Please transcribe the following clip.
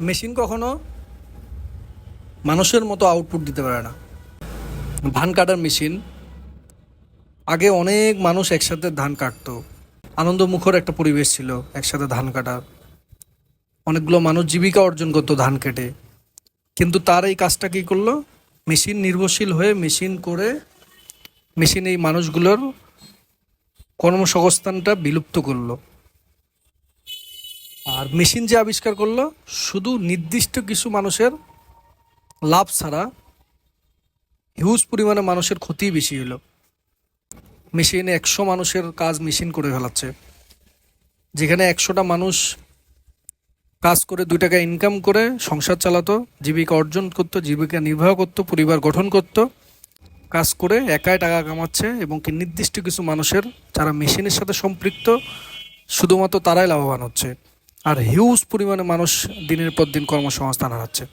Machine কখনো মানুষের মতো আউটপুট দিতে পারে না। ধান কাটার মেশিন, আগে অনেক মানুষ একসাথে ধান কাটতো। আনন্দমুখর একটা পরিবেশ ছিল একসাথে ধান কাটার। অনেকগুলো মানুষ জীবিকা অর্জন করতো ধান কেটে। কিন্তু তার এই কাজটা কী করল? মেশিন নির্ভরশীল হয়ে মেশিন করে মেশিন এই মানুষগুলোর কর্মসংস্থানটা বিলুপ্ত করল। আর মেশিন যে আবিষ্কার করল, শুধু নির্দিষ্ট কিছু মানুষের লাভ ছাড়া হিউজ পরিমাণে মানুষের ক্ষতি বেশি হলো মেশিন একশো মানুষের কাজ মেশিন করে ফেলাচ্ছে। যেখানে একশোটা মানুষ কাজ করে, দুই টাকা ইনকাম করে, সংসার চালাতো, জীবিকা অর্জন করতো, জীবিকা নির্বাহ করতো, পরিবার গঠন করতো, কাজ করে একাই টাকা কামাচ্ছে এবং কি নির্দিষ্ট কিছু মানুষের যারা মেশিনের সাথে সম্পৃক্ত, শুধুমাত্র তারাই লাভবান হচ্ছে। আর হিউজ পরিমাণে মানুষ দিনের পর দিন কর্মসংস্থান হারাচ্ছে।